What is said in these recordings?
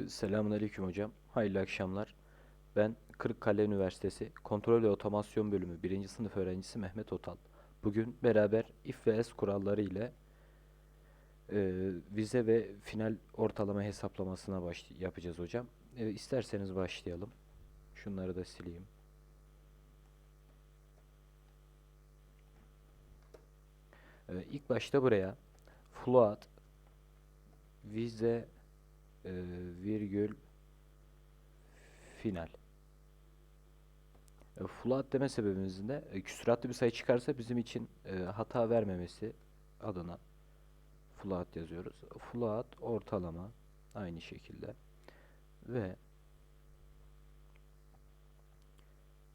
Ee, Selamünaleyküm hocam. Hayırlı akşamlar. Ben Kırıkkale Üniversitesi Kontrol ve Otomasyon Bölümü 1. sınıf öğrencisi Mehmet Otal. Bugün beraber if ve else kuralları ile e, vize ve final ortalama hesaplamasına baş yapacağız hocam. E, isterseniz başlayalım. Şunları da sileyim. E, ilk başta buraya float vize e, virgül final. E, float deme sebebimizin de e, küsuratlı bir sayı çıkarsa bizim için e, hata vermemesi adına float yazıyoruz. Float ortalama aynı şekilde ve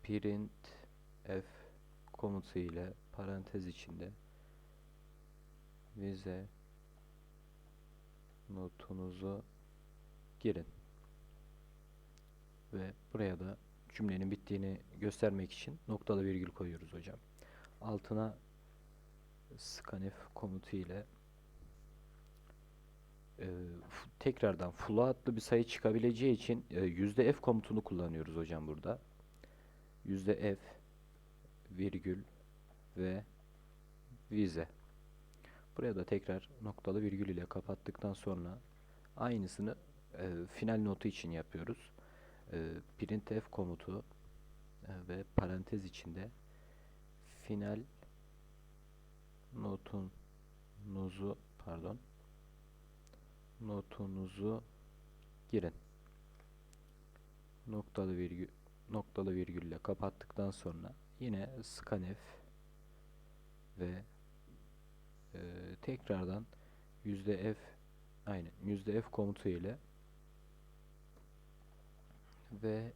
print f komutu ile parantez içinde vize notunuzu girin. Ve buraya da cümlenin bittiğini göstermek için noktalı virgül koyuyoruz hocam. Altına scanf komutu ile e, tekrardan floatlı bir sayı çıkabileceği için e, %f komutunu kullanıyoruz hocam burada. Yüzde %f virgül ve vize. Buraya da tekrar noktalı virgül ile kapattıktan sonra aynısını e, final notu için yapıyoruz. E, printf komutu e, ve parantez içinde final notunuzu pardon notunuzu girin. Noktalı virgül noktalı virgülle kapattıktan sonra yine scanf ve e, tekrardan yüzde f aynen yüzde f komutu ile ve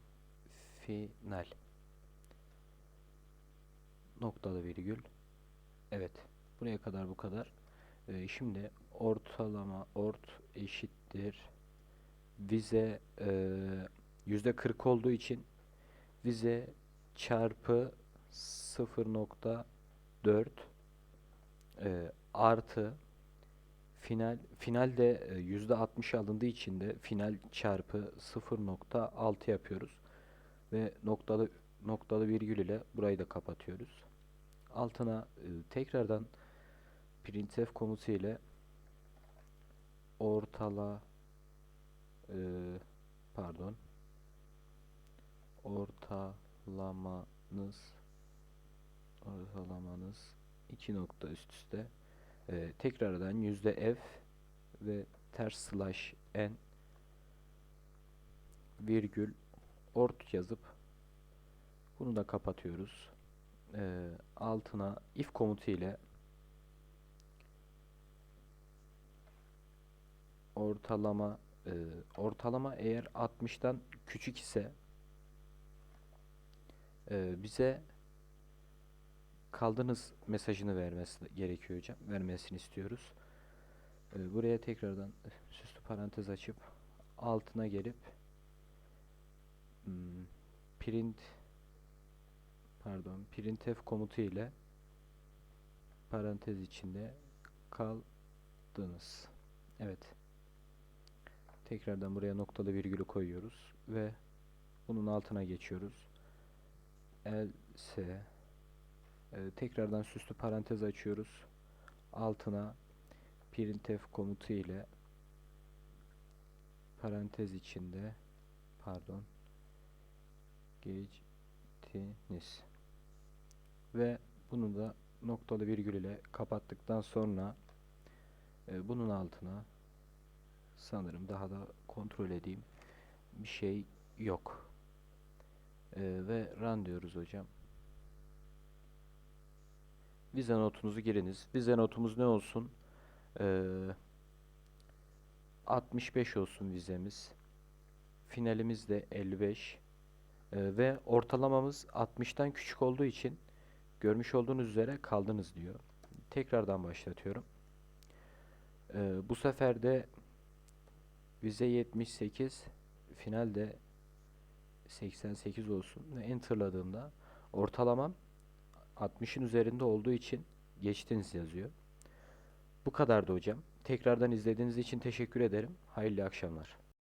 final. Noktalı virgül. Evet buraya kadar bu kadar. Ee, şimdi ortalama ort eşittir. Vize eee, yüzde 40 olduğu için vize çarpı 0.4 eee, artı final finalde e, yüzde 60 alındığı için de final çarpı 0.6 yapıyoruz ve noktalı noktalı virgül ile burayı da kapatıyoruz. Altına e, tekrardan printf komutu ile ortala e, pardon ortalamanız ortalamanız iki nokta üst üste e, tekrardan yüzde f ve ters slash n virgül ort yazıp bunu da kapatıyoruz. E, altına if komutu ile ortalama e, ortalama eğer 60'tan küçük ise e, bize kaldınız mesajını vermesi gerekiyor hocam. Vermesini istiyoruz. E, buraya tekrardan süslü parantez açıp altına gelip hmm, print pardon printf komutu ile parantez içinde kaldınız. Evet. Tekrardan buraya noktalı virgülü koyuyoruz ve bunun altına geçiyoruz. else e, tekrardan süslü parantez açıyoruz. Altına printf komutu ile parantez içinde pardon geçtiniz. Ve bunu da noktalı virgül ile kapattıktan sonra e, bunun altına sanırım daha da kontrol edeyim bir şey yok. E, ve run diyoruz hocam. Vize notunuzu giriniz. Vize notumuz ne olsun? Ee, 65 olsun vizemiz. Finalimiz de 55. Ee, ve ortalamamız 60'tan küçük olduğu için görmüş olduğunuz üzere kaldınız diyor. Tekrardan başlatıyorum. Ee, bu sefer de vize 78, finalde 88 olsun ve enterladığımda ortalamam 60'ın üzerinde olduğu için geçtiniz yazıyor. Bu kadardı hocam. Tekrardan izlediğiniz için teşekkür ederim. Hayırlı akşamlar.